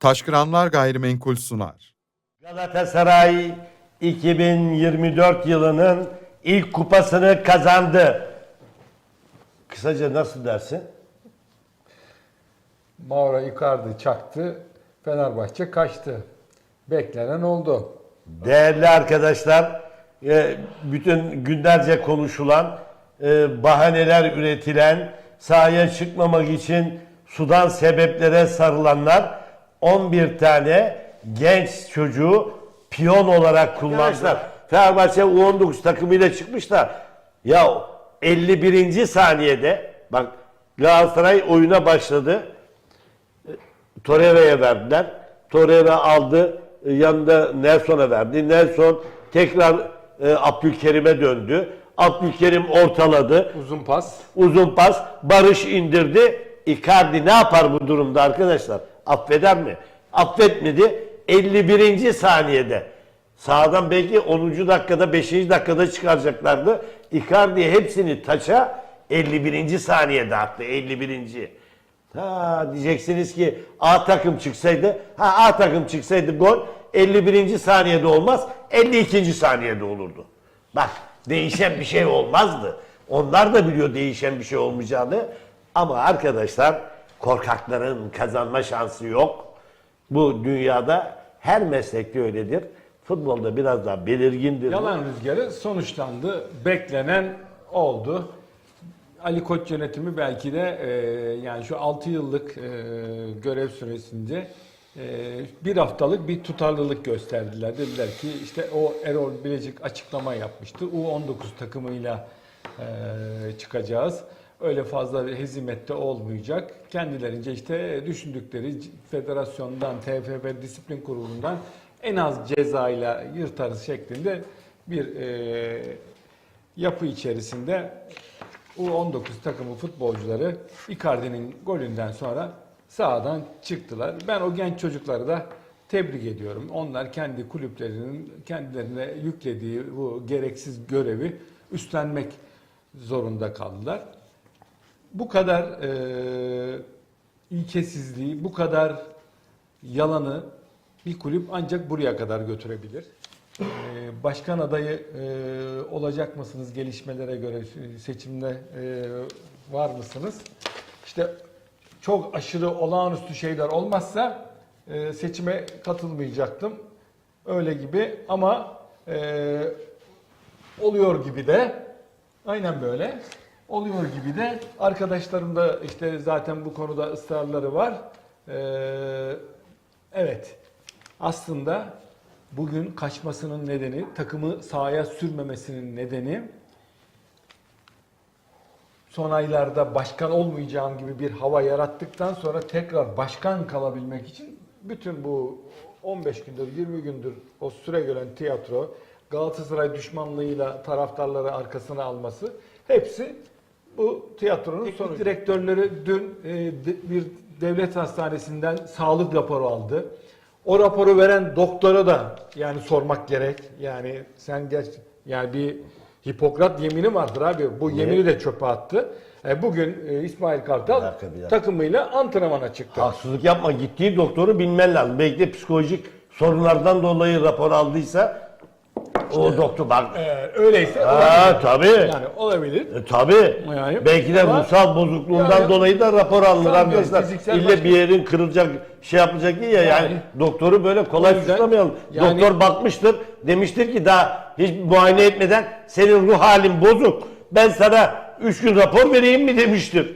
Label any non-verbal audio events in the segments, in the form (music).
Taşkıranlar Gayrimenkul sunar. Galatasaray 2024 yılının ilk kupasını kazandı. Kısaca nasıl dersin? Mauro Icardi çaktı. Fenerbahçe kaçtı. Beklenen oldu. Değerli arkadaşlar, e, bütün günlerce konuşulan, e, bahaneler üretilen, sahaya çıkmamak için sudan sebeplere sarılanlar 11 tane genç çocuğu piyon olarak kullandılar. Fenerbahçe U19 takımıyla çıkmışlar. Ya 51. saniyede bak Galatasaray oyuna başladı. Torreira'ya verdiler. Torreira aldı. Yanında Nelson'a verdi. Nelson tekrar e, Abdülkerim'e döndü. Abdülkerim ortaladı. Uzun pas. Uzun pas. Barış indirdi. Icardi ne yapar bu durumda arkadaşlar? Affeder mi? Affetmedi. 51. saniyede. Sağdan belki 10. dakikada 5. dakikada çıkaracaklardı. Icardi hepsini taça 51. saniyede attı. 51. Ha diyeceksiniz ki A takım çıksaydı, ha A takım çıksaydı gol 51. saniyede olmaz, 52. saniyede olurdu. Bak değişen bir şey olmazdı. Onlar da biliyor değişen bir şey olmayacağını. Ama arkadaşlar korkakların kazanma şansı yok. Bu dünyada her meslekte öyledir. Futbolda biraz daha belirgindir. Yalan rüzgarı sonuçlandı. Beklenen oldu. Ali Koç yönetimi belki de e, yani şu 6 yıllık e, görev süresince e, bir haftalık bir tutarlılık gösterdiler. Dediler ki işte o Erol Bilecik açıklama yapmıştı. U19 takımıyla e, çıkacağız. Öyle fazla bir hezimette olmayacak. Kendilerince işte düşündükleri federasyondan, TFF disiplin kurulundan en az cezayla yırtarız şeklinde bir e, yapı içerisinde U19 takımı futbolcuları Icardi'nin golünden sonra sahadan çıktılar. Ben o genç çocukları da tebrik ediyorum. Onlar kendi kulüplerinin kendilerine yüklediği bu gereksiz görevi üstlenmek zorunda kaldılar. Bu kadar e, ilkesizliği, bu kadar yalanı bir kulüp ancak buraya kadar götürebilir. Ee, Başkan adayı e, olacak mısınız gelişmelere göre seçimde e, var mısınız? İşte çok aşırı olağanüstü şeyler olmazsa e, seçime katılmayacaktım. Öyle gibi ama e, oluyor gibi de aynen böyle oluyor gibi de arkadaşlarım da işte zaten bu konuda ısrarları var. Ee, evet aslında bugün kaçmasının nedeni takımı sahaya sürmemesinin nedeni son aylarda başkan olmayacağım gibi bir hava yarattıktan sonra tekrar başkan kalabilmek için bütün bu 15 gündür 20 gündür o süre gelen tiyatro Galatasaray düşmanlığıyla taraftarları arkasına alması hepsi bu tiyatronun sonucu. Direktörleri dün e, de- bir devlet hastanesinden sağlık raporu aldı. O raporu veren doktora da yani sormak gerek. Yani sen geç yani bir Hipokrat yemini vardır abi. Bu yemini de çöpe attı. E, bugün e, İsmail Bir Kartal dakika, bir dakika. takımıyla antrenmana çıktı. Haksızlık yapma. Gittiği doktoru bilmen lazım. Belki de psikolojik sorunlardan dolayı rapor aldıysa o doktor bak. Eğer öyleyse Ha olabilir. tabii. Yani olabilir. E, tabii. Yani- Belki de Ama- ruhsal bozukluğundan Yani- dolayı da rapor alınır Sanmıyorum. arkadaşlar. Fiziksel İlle başka- bir yerin kırılacak, şey yapacak diye ya yani, Yani- doktoru böyle kolay O yüzden- suçlamayalım. yani- Doktor bakmıştır, demiştir ki daha hiç muayene etmeden senin ruh halin bozuk. Ben sana 3 gün rapor vereyim mi demiştir.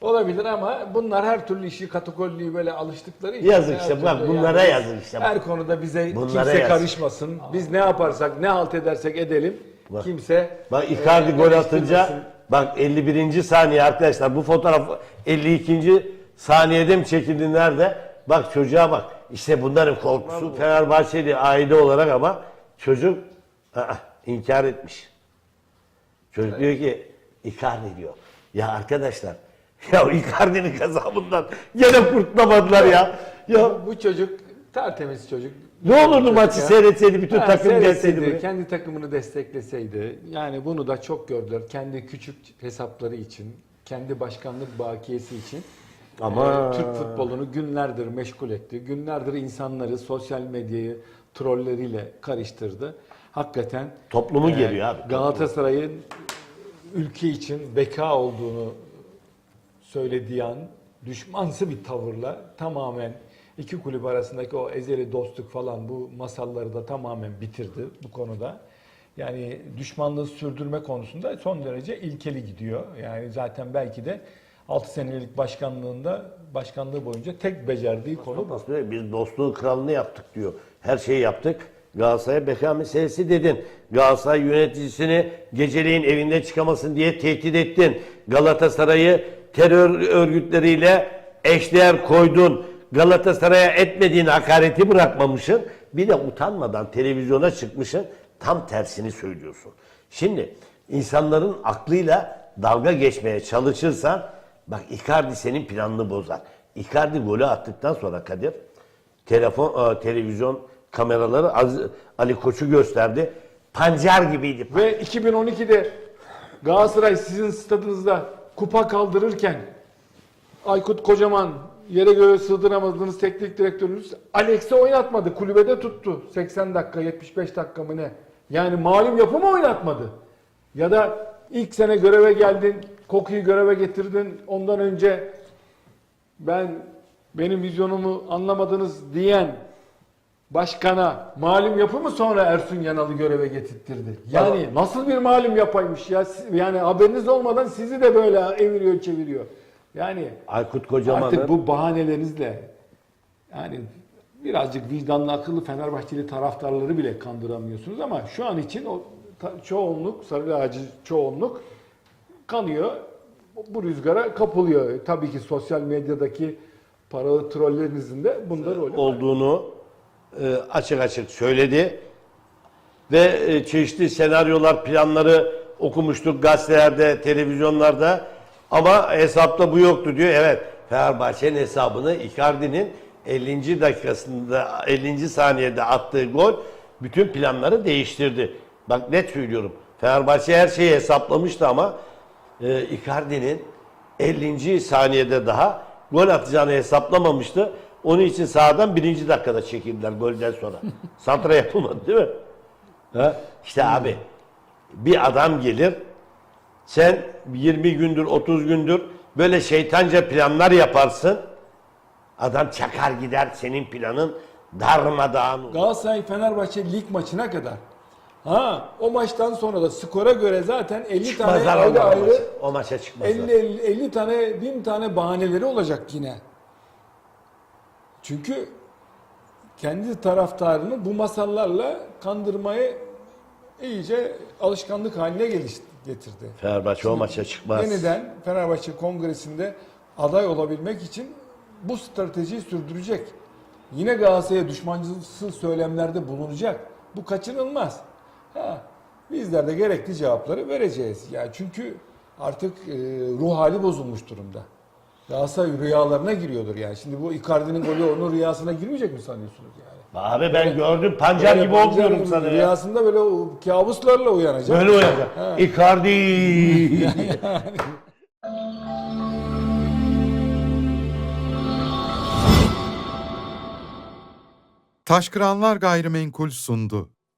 Olabilir ama bunlar her türlü işi katakolliği böyle alıştıkları için. Yazık işte, bak bunlara yazık işte. Her konuda bize Bunlara kimse yazık. karışmasın. Biz ne yaparsak, ne halt edersek edelim. Bak. kimse Bak Icardi e, gol atınca bak 51. saniye arkadaşlar bu fotoğraf 52. saniyede mi çekildi nerede? Bak çocuğa bak. İşte bunların korkusu Fenerbahçeli aile olarak ama çocuk aa, inkar etmiş. Çocuk diyor ki Icardi diyor. Ya arkadaşlar (laughs) ya Icardi'nin gazabından gene kurtulamadılar ya. Ya bu çocuk tertemiz çocuk. ne olurdu maçı Ya. seyretseydi bütün Ha, takım seyretseydi, gelseydi buraya. kendi takımını destekleseydi. Yani bunu da çok gördüler. Kendi küçük hesapları için, kendi başkanlık bakiyesi için. Ama- e, Türk futbolunu günlerdir meşgul etti. Günlerdir insanları sosyal medyayı trolleriyle karıştırdı. Hakikaten Toplumu e, geriyor abi. Galatasaray'ın ülke için beka olduğunu söylediği an düşmansı bir tavırla tamamen iki kulüp arasındaki o ezeli dostluk falan bu masalları da tamamen bitirdi bu konuda. Yani düşmanlığı sürdürme konusunda son derece ilkeli gidiyor. Yani zaten belki de 6 senelik başkanlığında başkanlığı boyunca tek becerdiği konu bu. Biz dostluğun kralını yaptık diyor. Her şeyi yaptık. Galatasaray'a beka meselesi dedin. Galatasaray yöneticisini geceleyin evinde çıkamasın diye tehdit ettin. Galatasaray'ı terör örgütleriyle eşdeğer koydun. Galatasaray'a etmediğin hakareti bırakmamışsın. Bir de utanmadan televizyona çıkmışsın. Tam tersini söylüyorsun. Şimdi insanların aklıyla dalga geçmeye çalışırsan bak Icardi senin planını bozar. Icardi golü attıktan sonra Kadir telefon e, televizyon kameraları Ali Koç'u gösterdi. Pancar gibiydi. Ve 2012'de Galatasaray sizin stadınızda kupa kaldırırken Aykut Kocaman yere göğe sığdıramadığınız teknik direktörünüz Alex'i oynatmadı. Kulübede tuttu. 80 dakika 75 dakika mı ne? Yani malum yapı mı oynatmadı? Ya da ilk sene göreve geldin, Koku'yu göreve getirdin. Ondan önce ben benim vizyonumu anlamadınız diyen başkana malum yapı mı sonra Ersun Yanal'ı göreve getirtirdi? Yani nasıl bir malum yapaymış ya? Yani haberiniz olmadan sizi de böyle eviriyor çeviriyor. Yani Aykut Kocaman'ın artık bu bahanelerinizle yani birazcık vicdanlı akıllı Fenerbahçeli taraftarları bile kandıramıyorsunuz ama şu an için o çoğunluk, sarı ağacı çoğunluk kanıyor. Bu rüzgara kapılıyor. Tabii ki sosyal medyadaki paralı trollerinizin de bunda rolü var. olduğunu e, açık açık söyledi. Ve e, çeşitli senaryolar, planları okumuştuk gazetelerde, televizyonlarda. Ama hesapta bu yoktu diyor. Evet, Fenerbahçe'nin hesabını Icardi'nin 50. dakikasında 50. saniyede attığı gol bütün planları değiştirdi. Bak net söylüyorum. Fenerbahçe her şeyi hesaplamıştı ama e, Icardi'nin 50. saniyede daha gol atacağını hesaplamamıştı. Onun için sahadan birinci dakikada çekildiler golden sonra. (laughs) Santra yapılmadı değil mi? Ha? İşte abi bir adam gelir sen 20 gündür 30 gündür böyle şeytanca planlar yaparsın. Adam çakar gider senin planın darmadağın olur. Galatasaray Fenerbahçe lig maçına kadar. Ha o maçtan sonra da skora göre zaten 50 tane Çıkmazlar ayrı onlar o maça. ayrı O maça çıkmazlar. 50, 50, 50 tane 1000 tane bahaneleri olacak yine. Çünkü kendi taraftarını bu masallarla kandırmayı iyice alışkanlık haline getirdi. Fenerbahçe o maça çıkmaz. Yeniden Fenerbahçe Kongresi'nde aday olabilmek için bu stratejiyi sürdürecek. Yine Galatasaray'a düşmancısı söylemlerde bulunacak. Bu kaçınılmaz. Ha, bizler de gerekli cevapları vereceğiz. Yani çünkü artık e, ruh hali bozulmuş durumda. Galatasaray rüyalarına giriyordur yani. Şimdi bu Icardi'nin golü onun rüyasına girmeyecek mi sanıyorsunuz yani? Abi ben gördüm pancar gibi olmuyorum sana ya. Rüyasında böyle o kabuslarla uyanacak. Böyle uyanacak. Icardi. Taşkıranlar Gayrimenkul sundu.